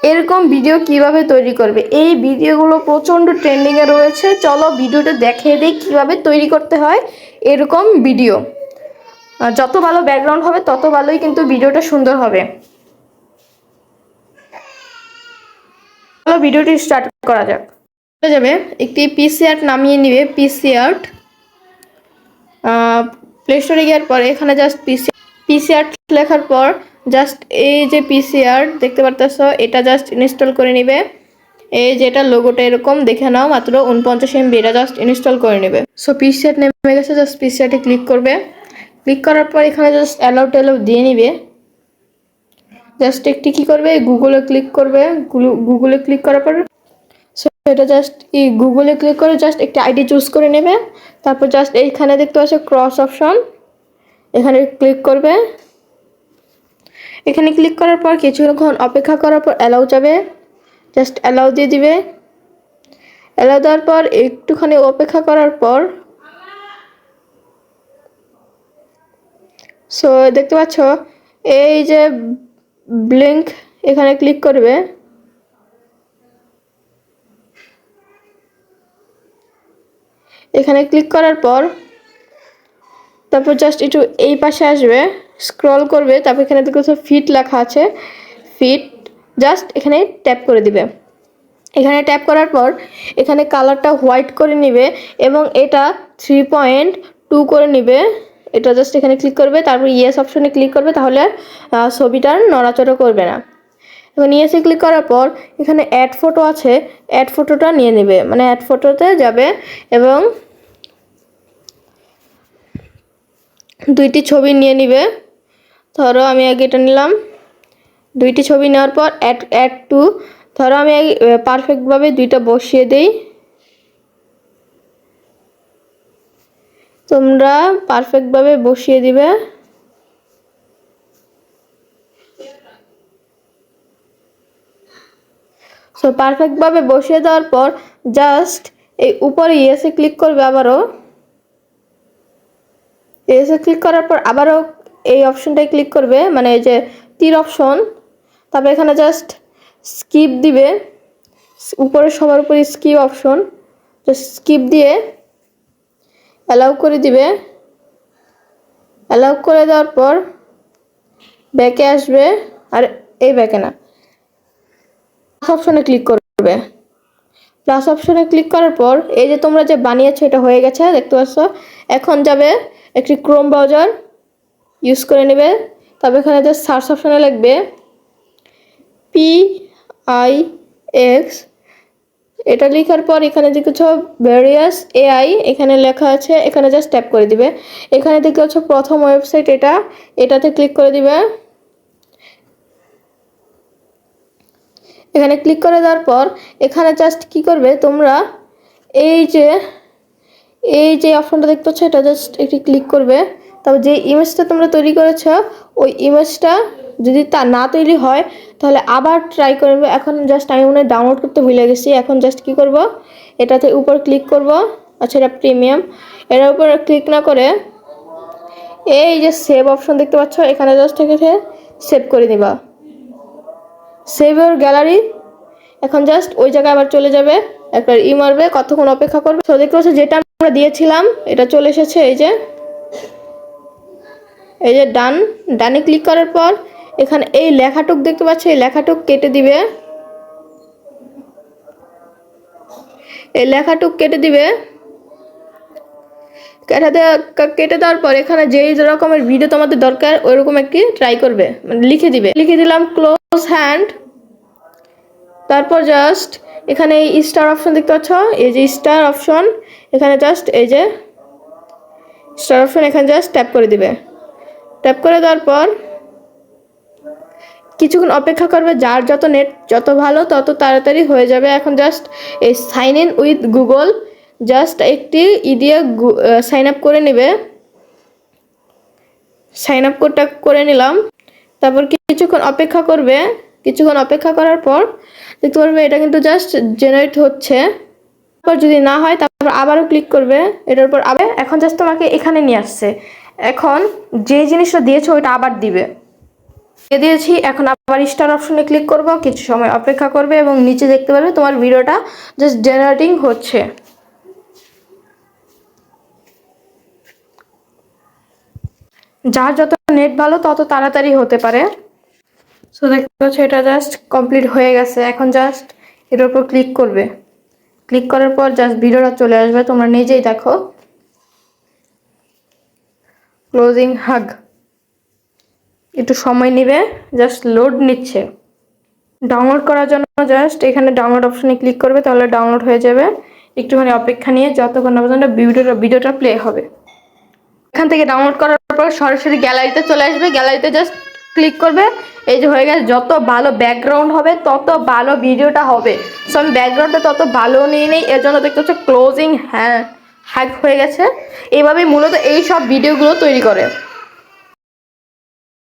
এরকম ভিডিও কীভাবে তৈরি করবে? এই ভিডিওগুলো প্রচণ্ড ট্রেন্ডিংয়ে রয়েছে। চলো ভিডিওটা দেখে দিই কীভাবে তৈরি করতে হয় এরকম ভিডিও যত ভালো ব্যাকগ্রাউন্ড হবে, তত ভালোই কিন্তু ভিডিওটা সুন্দর হবে। চলো ভিডিওটি স্টার্ট করা যাক। চলে যাবে। একটি পিসি আর্ট নামিয়ে নিবে। পিসি আর্ট প্লে স্টোরে যাওয়ার পরে এখানে জাস্ট পিসি পিসি আর্ট লেখার পর জাস্ট এই যে পিসি আর্ট দেখতে পারতেছো, এটা জাস্ট ইনস্টল করে নিবে। এই যেটা লোগোটা এরকম, দেখে নাও, মাত্র উনপঞ্চাশ এমবি এটা জাস্ট ইনস্টল করে নেবে। সো পিসি আর্ট নেমে গেছে, জাস্ট পিসি আর্টে ক্লিক করবে। ক্লিক করার পর এখানে জাস্ট অ্যালাউ টেলাউ দিয়ে নিবে। জাস্ট একটি কি করবে? গুগলে ক্লিক করবে। গুগলে ক্লিক করার পর সো এটা জাস্ট এই গুগলে ক্লিক করে জাস্ট একটি আইডি চুজ করে নেবে। তারপর জাস্ট এইখানে দেখতে পাচ্ছ ক্রস অপশন এখানে ক্লিক করবে। এখানে ক্লিক করার পর কিছুক্ষণ অপেক্ষা করার পর অ্যালাউ যাবে। জাস্ট অ্যালাউ দিয়ে দিবে। অ্যালাউ দেওয়ার পর একটুখানি অপেক্ষা করার পর সো দেখতে পাচ্ছ? এই যে ব্লিঙ্ক এখানে ক্লিক করবে। এখানে ক্লিক করার পর তারপর জাস্ট একটু এই পাশে আসবে। স্ক্রল করবে, তারপর এখানে দেখো ফিট লেখা আছে। ফিট জাস্ট এখানে ট্যাপ করে দিবে। এখানে ট্যাপ করার পর এখানে কালারটা হোয়াইট করে নিবে এবং এটা থ্রি পয়েন্ট টু করে নিবে। এটা জাস্ট এখানে ক্লিক করবে, তারপর ইয়েস অপশনে ক্লিক করবে, তাহলে ছবিটার নড়াচড়া করবে না। এবং ইয়েসে ক্লিক করার পর এখানে অ্যাড ফটো আছে অ্যাড ফটোটা নিয়ে নেবে। মানে অ্যাড ফটোতে যাবে এবং দুইটি ছবি নিয়ে নিবে। ধরো আমি আগে এটা নিলাম। দুইটি ছবি নেওয়ার পর অ্যাড অ্যাড টু ধরো আমি পারফেক্টভাবে দুইটা বসিয়ে দেই। তোমরা পারফেক্টভাবে বসিয়ে দিবে। সো পারফেক্টভাবে বসিয়ে দেওয়ার পর জাস্ট এই উপরে ইয়েসে ক্লিক করবে আবারও। এসে ক্লিক করার পর আবারও এই অপশনটায় ক্লিক করবে মানে এই যে তীর অপশন তারপর এখানে জাস্ট স্কিপ দিবে, উপরে সবার উপরে স্কিপ অপশন জাস্ট স্কিপ দিয়ে অ্যালাউ করে দিবে। অ্যালাউ করে দেওয়ার পর ব্যাকে আসবে, আর এই ব্যাকে না প্লাস অপশনে ক্লিক করবে। প্লাস অপশনে ক্লিক করার পর এই যে তোমরা যে বানিয়েছো এটা হয়ে গেছে, দেখতে পাচ্ছ? এখন যাবে একটি ক্রোম ব্রাউজার ইউজ করে নেবে। তবে এখানে যে সার্চ অপশনে লিখবে পি আই এক্স এটা লেখার পর এখানে দেখেছ ভেরিয়াস এআই এখানে লেখা আছে, এখানে জাস্ট ট্যাপ করে দিবে। এখানে দেখতে পাচ্ছ প্রথম ওয়েবসাইট এটা, এটাতে ক্লিক করে দিবে। এখানে ক্লিক করে দেওয়ার পর এখানে জাস্ট কি করবে তোমরা, এই যে এই যে অপশনটা দেখতে পাচ্ছ, এটা জাস্ট একটি ক্লিক করবে। তারপর যে ইমেজটা তোমরা তৈরি করেছ, ওই ইমেজটা যদি তা না তৈরি হয়, তাহলে আবার ট্রাই করবে এখন জাস্ট আমি মনে ডাউনলোড করতে ভুলে গেছি। এখন জাস্ট কি করব? এটাতে উপর ক্লিক করব। আচ্ছা এটা প্রিমিয়াম এটার উপর ক্লিক না করে এই যে সেভ অপশন দেখতে পাচ্ছ, এখানে জাস্ট থেকে সেভ করে দিবা সেভ ইউর গ্যালারি এখন জাস্ট ওই জায়গায় আবার চলে যাবে। একবার ই মারবে, কতক্ষণ অপেক্ষা করবে? তো দেখতে পাচ্ছ, যেটা আমরা দিয়েছিলাম, এটা চলে এসেছে, এই যে এই যে ডান, ডানে ক্লিক করার পর এখানে এই লেখাটুক দেখতে পাচ্ছ, এই লেখাটুক কেটে দিবে। এই লেখাটুক কেটে দিবে। কেটে দেওয়া কেটে দেওয়ার পর এখানে যেই রকমের ভিডিও তোমাদের দরকার, ওইরকম একটি ট্রাই করবে। মানে লিখে দিবে। লিখে দিলাম ক্লোজ হ্যান্ড তারপর জাস্ট এখানে এই স্টার অপশন দেখতে পাচ্ছ? এই যে স্টার অপশন এখানে জাস্ট এই যে স্টার অপশন এখানে জাস্ট ট্যাপ করে দিবে। ট্যাপ করে দেওয়ার পর কিছুক্ষণ অপেক্ষা করবে যার যত নেট যত ভালো তত তাড়াতাড়ি হয়ে যাবে। এখন জাস্ট এই sign in with Google just একটি ই দিয়ে সাইন আপ করে নেবে। সাইন আপ কোডটা করে নিলাম। তারপর কিছুক্ষণ অপেক্ষা করবে। কিছুক্ষণ অপেক্ষা করার পর দেখতে পারবে এটা কিন্তু জাস্ট জেনারেট হচ্ছে। তারপর যদি না হয় তারপর আবারও ক্লিক করবে। এটার উপর আবার এখন জাস্ট তোমাকে এখানে নিয়ে আসছে। এখন যে জিনিসটা দিয়েছ ওইটা আবার দিবে। দিয়ে দিয়েছি, এখন আবার স্টার অপশনে ক্লিক করব, কিছু সময় অপেক্ষা করবে এবং নিচে দেখতে পারবে তোমার ভিডিওটা জাস্ট জেনারেটিং হচ্ছে। যার যত নেট ভালো, তত তাড়াতাড়ি হতে পারে। সো দেখতে পাচ্ছ এটা জাস্ট কমপ্লিট হয়ে গেছে। এখন জাস্ট এটার উপর ক্লিক করবে। ক্লিক করার পর জাস্ট ভিডিওটা চলে আসবে। তোমরা নিজেই দেখো। ক্লোজিং হাগ একটু সময় নেবে জাস্ট লোড নিচ্ছে। ডাউনলোড করার জন্য জাস্ট এখানে ডাউনলোড অপশানে ক্লিক করবে, তাহলে ডাউনলোড হয়ে যাবে। একটুখানি অপেক্ষা নিয়ে যতক্ষণ না পর্যন্ত ভিডিওটা ভিডিওটা প্লে হবে। এখান থেকে ডাউনলোড করার পর সরাসরি গ্যালারিতে চলে আসবে। গ্যালারিতে জাস্ট ক্লিক করবে। এই যে হয়ে গেছে, যত ভালো ব্যাকগ্রাউন্ড হবে, তত ভালো ভিডিওটা হবে। সো আমি ব্যাকগ্রাউন্ডটা তত ভালো নিয়ে নেই, এর জন্য দেখতে হচ্ছে ক্লোজিং হ্যাঁ হ্যাক হয়ে গেছে। এইভাবেই মূলত এই সব ভিডিওগুলো তৈরি করে।